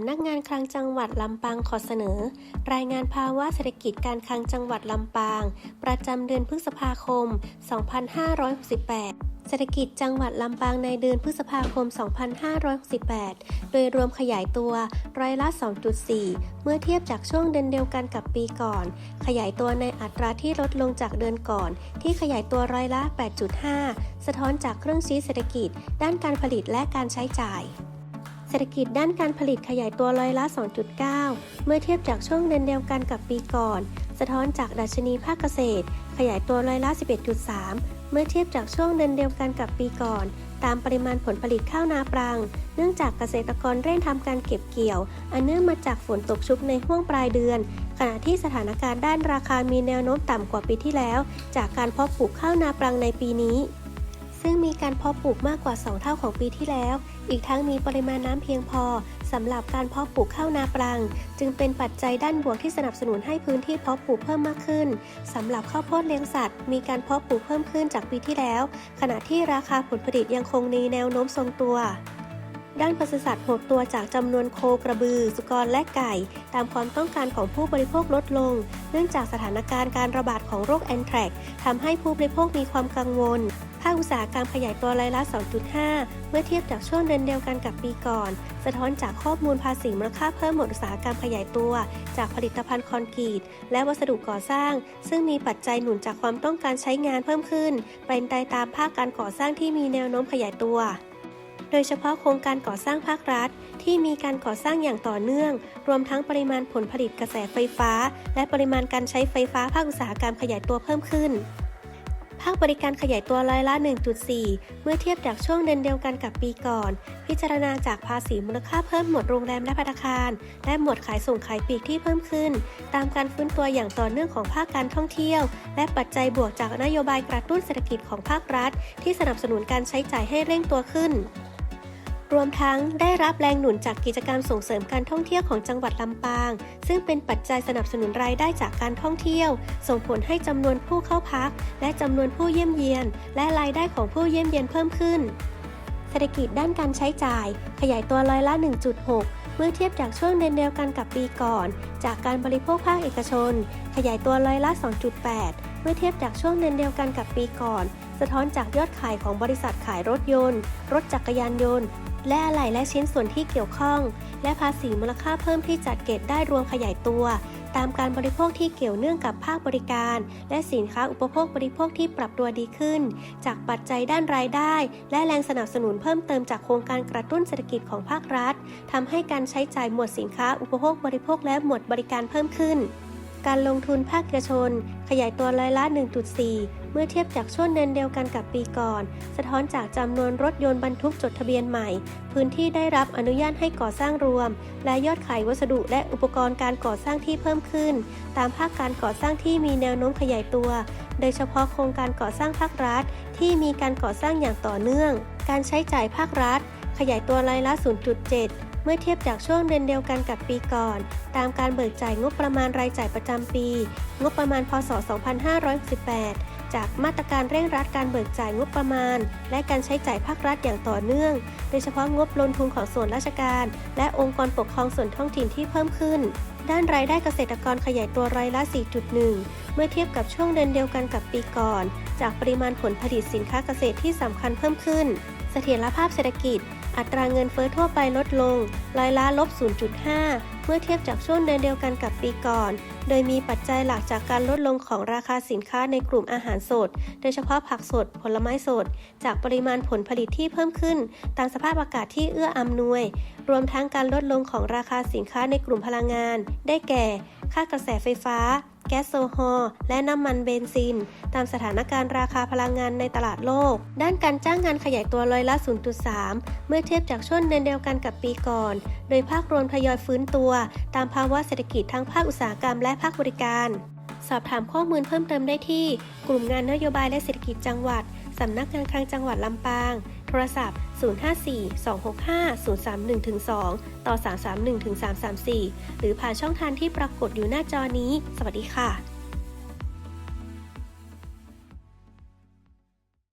ำนักงานคลังจังหวัดลำปางขอเสนอ รายงานภาวะเศรษฐกิจการคลังจังหวัดลำปาง ประจำเดือนพฤษภาคม 2568เศรษฐกิจจังหวัดลำปางในเดือนพฤษภาคม 2568 โดยรวมขยายตัวร้อยละ 2.4 เมื่อเทียบจากช่วงเดือนเดียวกันกับปีก่อน ขยายตัวในอัตราที่ลดลงจากเดือนก่อน ที่ขยายตัวร้อยละ 8.5 สะท้อนจากเครื่องชี้เศรษฐกิจ ด้านการผลิตและการใช้จ่าย เศรษฐกิจด้านการผลิตขยายตัวร้อยละ 2.9 เมื่อเทียบจากช่วงเดือนเดียวกันกับปีก่อน สะท้อนจากดัชนีภาคเกษตร ขยายตัวร้อยละ 11.3 เมื่อเทียบจากช่วงเดือนเดียวกันกับปีก่อน ตามปริมาณผลผลิตข้าวนาปรัง เนื่องจากเกษตรกรเร่งทำการเก็บเกี่ยว อันเนื่องมาจากฝนตกชุกในห่วงปลายเดือน ขณะที่สถานการณ์ด้านราคามีแนวโน้มต่ำกว่าปีที่แล้ว จากการเพาะปลูกข้าวนาปรังในปีนี้ซึ่งมีการเพาะปลูกมากกว่า 2 เท่าของปีที่แล้ว อีกทั้งมีปริมาณน้ำเพียงพอสำหรับการเพาะปลูกข้าวนาปรัง จึงเป็นปัจจัยด้านบวกที่สนับสนุนให้พื้นที่เพาะปลูกเพิ่มมากขึ้นสำหรับข้าวโพดเลี้ยงสัตว์ มีการเพาะปลูกเพิ่มขึ้นจากปีที่แล้ว ขณะที่ราคาผลผลิตยังคงในแนวโน้มทรงตัว ด้านปศุสัตว์หดตัวจากจำนวนโคกระบือ สุกรและไก่ ตามความต้องการของผู้บริโภคลดลง เนื่องจากสถานการณ์การระบาดของโรคแอนแทรกทำให้ผู้บริโภคมีความกังวล ภาคอุตสาหกรรมขยายตัวรายละ 2.5 เมื่อเทียบจากช่วงเดือนเดียวกันกับปีก่อน สะท้อนจากข้อมูลภาษีมูลค่าเพิ่มหมวดอุตสาหกรรมขยายตัว จากผลิตภัณฑ์คอนกรีต และวัสดุก่อสร้าง ซึ่งมีปัจจัยหนุนจากความต้องการใช้งานเพิ่มขึ้น เป็นไปตามภาคการก่อสร้างที่มีแนวโน้มขยายตัว โดยเฉพาะโครงการก่อสร้างภาครัฐ ที่มีการก่อสร้างอย่างต่อเนื่อง รวมทั้งปริมาณผลผลิตกระแสไฟฟ้า และปริมาณการใช้ไฟฟ้าภาคอุตสาหกรรมขยายตัวเพิ่มขึ้น ภาคบริการขยายตัวร้อยละ 1.4 เมื่อเทียบจากช่วงเดือนเดียวกันกับปีก่อน พิจารณาจากภาษีมูลค่าเพิ่มหมวดโรงแรมและภัตตาคาร และหมวดขายส่งขายปลีกที่เพิ่มขึ้น ตามการฟื้นตัวอย่างต่อเนื่องของภาคการท่องเที่ยว และปัจจัยบวกจากนโยบายกระตุ้นเศรษฐกิจของภาครัฐ ที่สนับสนุนการใช้จ่ายให้เร่งตัวขึ้น รวมทั้งได้รับแรงหนุนจากกิจกรรมส่งเสริมการท่องเที่ยวของจังหวัดลำปาง ซึ่งเป็นปัจจัยสนับสนุนรายได้จากการท่องเที่ยว ส่งผลให้จำนวนผู้เข้าพัก และจำนวนผู้เยี่ยมเยียน และรายได้ของผู้เยี่ยมเยียนเพิ่มขึ้น เศรษฐกิจด้านการใช้จ่าย ขยายตัวร้อยละ 1.6เมื่อเทียบจากช่วงเดือนเดียวกันกับปีก่อน จากการบริโภคภาคเอกชน ขยายตัวร้อยละ 2.8 เมื่อเทียบจากช่วงเดือนเดียวกันกับปีก่อน สะท้อนจากยอดขายของบริษัทขายรถยนต์ รถจักรยานยนต์ และอะไหล่และชิ้นส่วนที่เกี่ยวข้อง และภาษีมูลค่าเพิ่มที่จัดเก็บได้รวมขยายตัว ตามการบริโภคที่เกี่ยวเนื่องกับภาคบริการ และสินค้าอุปโภคบริโภคที่ปรับตัวดีขึ้น จากปัจจัยด้านรายได้ และแรงสนับสนุนเพิ่มเติมจากโครงการกระตุ้นเศรษฐกิจของภาครัฐทำให้การใช้จ่ายหมวดสินค้าอุปโภคบริโภคและหมวดบริการเพิ่มขึ้น การลงทุนภาคเอกชน ขยายตัวร้อยละ 1.4 เมื่อเทียบจากช่วงเดือนเดียวกันกับปีก่อน สะท้อนจากจำนวนรถยนต์บรรทุกจดทะเบียนใหม่ พื้นที่ได้รับอนุญาตให้ก่อสร้างรวม และยอดขายวัสดุและอุปกรณ์การก่อสร้างที่เพิ่มขึ้น ตามภาคการก่อสร้างที่มีแนวโน้มขยายตัว โดยเฉพาะโครงการก่อสร้างภาครัฐ ที่มีการก่อสร้างอย่างต่อเนื่อง การใช้จ่ายภาครัฐ ขยายตัวรายละ 0.7เมื่อเทียบจากช่วงเดือนเดียวกันกับปีก่อน ตามการเบิกจ่ายงบประมาณรายจ่ายประจำปี งบประมาณ พศ 2568 จากมาตรการเร่งรัดการเบิกจ่ายงบประมาณ และการใช้จ่ายภาครัฐอย่างต่อเนื่อง โดยเฉพาะงบลงทุนของส่วนราชการ และองค์กรปกครองส่วนท้องถิ่นที่เพิ่มขึ้น ด้านรายได้เกษตรกรขยายตัวร้อยละ 4.1 เมื่อเทียบกับช่วงเดือนเดียวกันกับปีก่อน จากปริมาณผลผลิตสินค้าเกษตรที่สำคัญเพิ่มขึ้น เสถียรภาพเศรษฐกิจ อัตราเงินเฟ้อทั่วไปลดลงร้อยละลบ 0.5 เมื่อเทียบจากช่วงเดือนเดียวกันกับปีก่อน โดยมีปัจจัยหลักจากการลดลงของราคาสินค้าในกลุ่มอาหารสด โดยเฉพาะผักสด ผลไม้สด จากปริมาณผลผลิตที่เพิ่มขึ้น ตามสภาพอากาศที่เอื้ออำนวย รวมทั้งการลดลงของราคาสินค้าในกลุ่มพลังงาน ได้แก่ ค่ากระแสไฟฟ้า แก๊สโซฮอล์และน้ำมันเบนซิน ตามสถานการณ์ราคาพลังงานในตลาดโลก ด้านการจ้างงานขยายตัวร้อยละ 0.3 เมื่อเทียบจากช่วงเดือนเดียวกันกับปีก่อน โดยภาครวมทยอยฟื้นตัว ตามภาวะเศรษฐกิจทั้งภาคอุตสาหกรรมและภาคบริการ สอบถามข้อมูลเพิ่มเติมได้ที่ กลุ่มงานนโยบายและเศรษฐกิจจังหวัดสำนักงานคลังจังหวัดลำปาง โทรศัพท์ 054-265-031-2 ต่อ 331-334 หรือผ่านช่องทางที่ปรากฏอยู่หน้าจอนี้ สวัสดีค่ะ